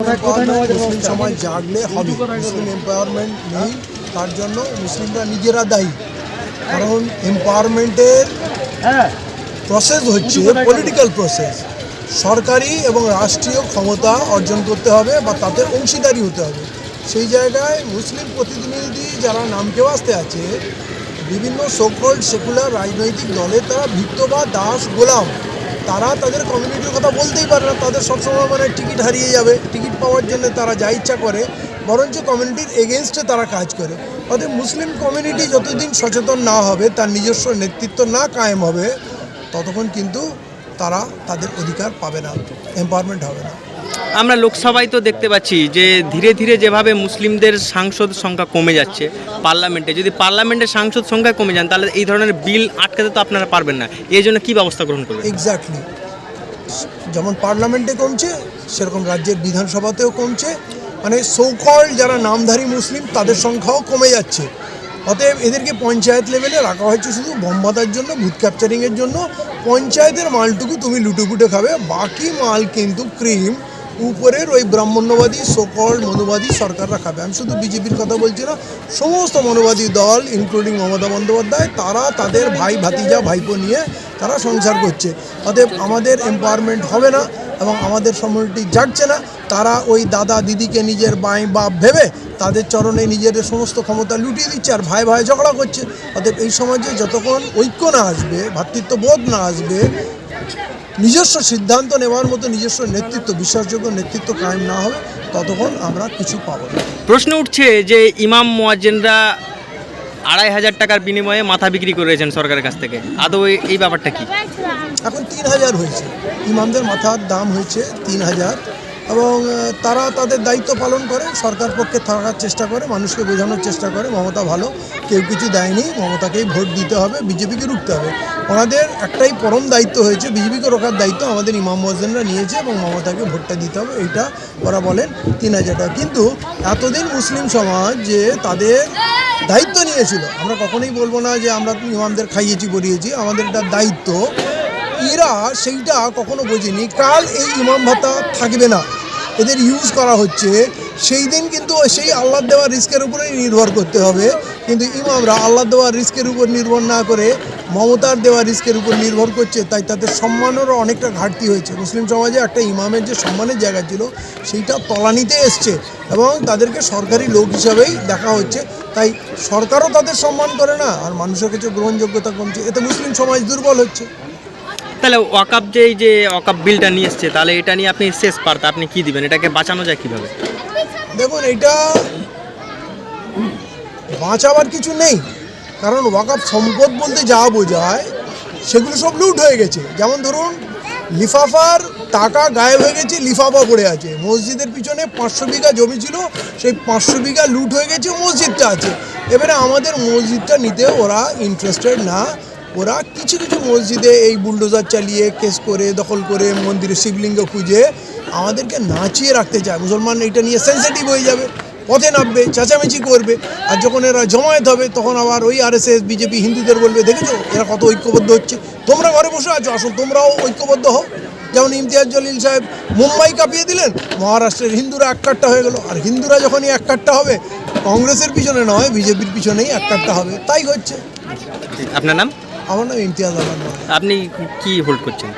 মুসলিম সমাজ জাগলে হবে। মুসলিম এম্পাওয়ারমেন্ট নেই তার জন্য মুসলিমরা নিজেরা দায়ী। কারণ এম্পাওয়ারমেন্টের প্রসেস হচ্ছে পলিটিক্যাল প্রসেস সরকারি এবং রাষ্ট্রীয় ক্ষমতা অর্জন করতে হবে বা তাদের অংশীদারি হতে হবে। সেই জায়গায় মুসলিম প্রতিনিধি যারা নামকে আসতে আছে বিভিন্ন সোকল্ড সেকুলার রাজনৈতিক দলে তারা ভিত্ত বা দাস গোলাম। তারা তাদের কমিউনিটির কথা বলতেই পারে না। তাদের সবসময় মানে টিকিট হারিয়ে যাবে। টিকিট পাওয়ার জন্য তারা যা ইচ্ছা করে। বরঞ্চ কমিউনিটির এগেনস্টে তারা কাজ করে। অর্থাৎ মুসলিম কমিউনিটি যতদিন সচেতন না হবে, তার নিজস্ব নেতৃত্ব না কায়েম হবে, ততক্ষণ কিন্তু তারা তাদের অধিকার পাবে না। এম্পাওয়ারমেন্ট হবে না। আমরা লোকসভায় তো দেখতে পাচ্ছি যে ধীরে ধীরে যেভাবে মুসলিমদের সাংসদ সংখ্যা কমে যাচ্ছে পার্লামেন্টে, যদি পার্লামেন্টের সাংসদ সংখ্যা কমে যান, তাহলে এই ধরনের বিল আটকাতে তো আপনারা পারবেন না। এই জন্য কী ব্যবস্থা গ্রহণ করবেন এক্স্যাক্টলি যেমন পার্লামেন্টে কমছে, সেরকম রাজ্যের বিধানসভাতেও কমছে। মানে সৌকল যারা নামধারী মুসলিম, তাদের সংখ্যাও কমে যাচ্ছে। অতএব এদেরকে পঞ্চায়েত লেভেলে রাখা হয়েছে শুধু বোমবাদার জন্য, ভূত ক্যাপচারিংয়ের জন্য। পঞ্চায়েতের মালটুকু তুমি লুটুপুটে খাবে, বাকি মাল কিন্তু ক্রিম উপরের ওই ব্রাহ্মণ্যবাদী সকল মনোবাদী সরকাররা খাবে আমি শুধু বিজেপির কথা বলছি না, সমস্ত মনোবাদী দল ইনক্লুডিং মমতা বন্দ্যোপাধ্যায়, তারা তাদের ভাই ভাতিজা, ভাইপো নিয়ে তারা সংসার করছে। অতএব আমাদের এম্পাওয়ারমেন্ট হবে না এবং আমাদের সম্মতি জাগছে না। তারা ওই দাদা দিদিকে নিজের বাই বাপ ভেবে তাদের চরণে নিজেদের সমস্ত ক্ষমতা লুটিয়ে দিচ্ছে আর ভাই ভাই ঝগড়া করছে। অতএব এই সমাজে যতক্ষণ ঐক্য না আসবে ভ্রাতৃত্ববোধ না আসবে নিজস্ব সিদ্ধান্ত নেওয়ার মতো নিজস্ব নেতৃত্ব বিশ্বাসযোগ্য নেতৃত্ব কায়েম না হবে ততক্ষণ আমরা কিছু পাবো না। প্রশ্ন উঠছে যে ইমাম মোয়াজ্জেনরা আড়াই হাজার টাকার বিনিময়ে মাথা বিক্রি করেছেন সরকারের কাছ থেকে। আদৌ এই- এই ব্যাপারটা কি? এখন তিন হাজার হয়েছে। ইমামদের মাথার দাম হয়েছে তিন হাজার এবং তারা তাদের দায়িত্ব পালন করে, সরকার পক্ষে থাকার চেষ্টা করে, মানুষকে বোঝানোর চেষ্টা করে, মমতা ভালো, কেউ কিছু দেয়নি, মমতাকেই ভোট দিতে হবে, বিজেপিকে রুখতে হবে। ওনাদের একটাই পরম দায়িত্ব হয়েছে, বিজেপিকে রোখার দায়িত্ব আমাদের ইমাম মসজিদরা নিয়েছে এবং মমতাকে ভোটটা দিতে হবে, এইটা ওরা বলেন তিন হাজার টাকা। কিন্তু এতদিন মুসলিম সমাজ যে তাদের দায়িত্ব নিয়েছিল, আমরা কখনোই বলব না যে আমরা ইমামদের খাইয়েছি, পড়িয়েছি আমাদের এটা দায়িত্ব। এরা সেইটা কখনো বোঝেনি। কাল এই ইমাম ভাতা থাকবে না। এদের ইউজ করা হচ্ছে, সেই দিন কিন্তু সেই আল্লাহ দেওয়া রিস্কের উপরেই নির্ভর করতে হবে। কিন্তু ইমামরা আল্লাহ দেওয়া রিস্কের উপর নির্ভর না করে, মমতার দেওয়া রিস্কের উপর নির্ভর করছে, তাই তাদের সম্মানেরও অনেকটা ঘাটতি হয়েছে। মুসলিম সমাজে একটা ইমামের যে সম্মানের জায়গা ছিল, সেইটা তলানিতে এসছে এবং তাদেরকে সরকারি লোক হিসাবেই দেখা হচ্ছে। তাই সরকারও তাদের সম্মান করে না, আর মানুষের কাছে গ্রহণযোগ্যতা কমছে। এতে মুসলিম সমাজ দুর্বল হচ্ছে। তাহলে ওয়াকাপ যে এই যে ওয়াকাপ বিলটা নিয়ে এসছে, তাহলে এটা নিয়ে আপনি শেষ পার্ট আপনি কি দিবেন? এটাকে বাঁচানো যায় কীভাবে? দেখুন, এটা বাঁচাবার কিছু নেই। কারণ ওয়াকাপ সম্পদ বলতে যা বোঝায়, সেগুলো সব লুট হয়ে গেছে। যেমন ধরুন, লিফাফার টাকা গায়েব হয়ে গেছে, লিফাফা পড়ে আছে। মসজিদের পিছনে পাঁচশো বিঘা জমি ছিল, সেই পাঁচশো বিঘা লুট হয়ে গেছে, মসজিদটা আছে। এবারে আমাদের মসজিদটা নিতে ওরা ইন্টারেস্টেড না। ওরা কিছু কিছু মসজিদে এই বুলডোজার চালিয়ে, কেস করে, দখল করে, মন্দিরে শিবলিঙ্গ খুঁজে আমাদেরকে নাচিয়ে রাখতে চায়। মুসলমান এটা নিয়ে সেন্সিটিভ হয়ে যাবে, পথে নামবে, চেঁচামেচি করবে। আর যখন এরা জমায়েত হবে, তখন আবার ওই আরএসএস বিজেপি হিন্দুদের বলবে, দেখেছ? এরা কত ঐক্যবদ্ধ হচ্ছে। তোমরা ঘরে বসে আছো আসো তোমরাও ঐক্যবদ্ধ হও। যেমন ইমতিয়াজ জলিল সাহেব মুম্বাই কাঁপিয়ে দিলেন, মহারাষ্ট্রের হিন্দুরা এক কাট্টা হয়ে গেল। আর হিন্দুরা যখনই এক কাট্টা হবে, কংগ্রেসের পিছনে নয় বিজেপির পিছনেই এক কাট্টা হবে। তাই হচ্ছে। আপনার নাম? আমার নাম ইমতিয়াজ আহমদ। আপনি কি হোল্ড করছেন?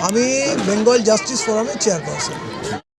আমি বেঙ্গল জাস্টিস ফোরামের চেয়ারপারসন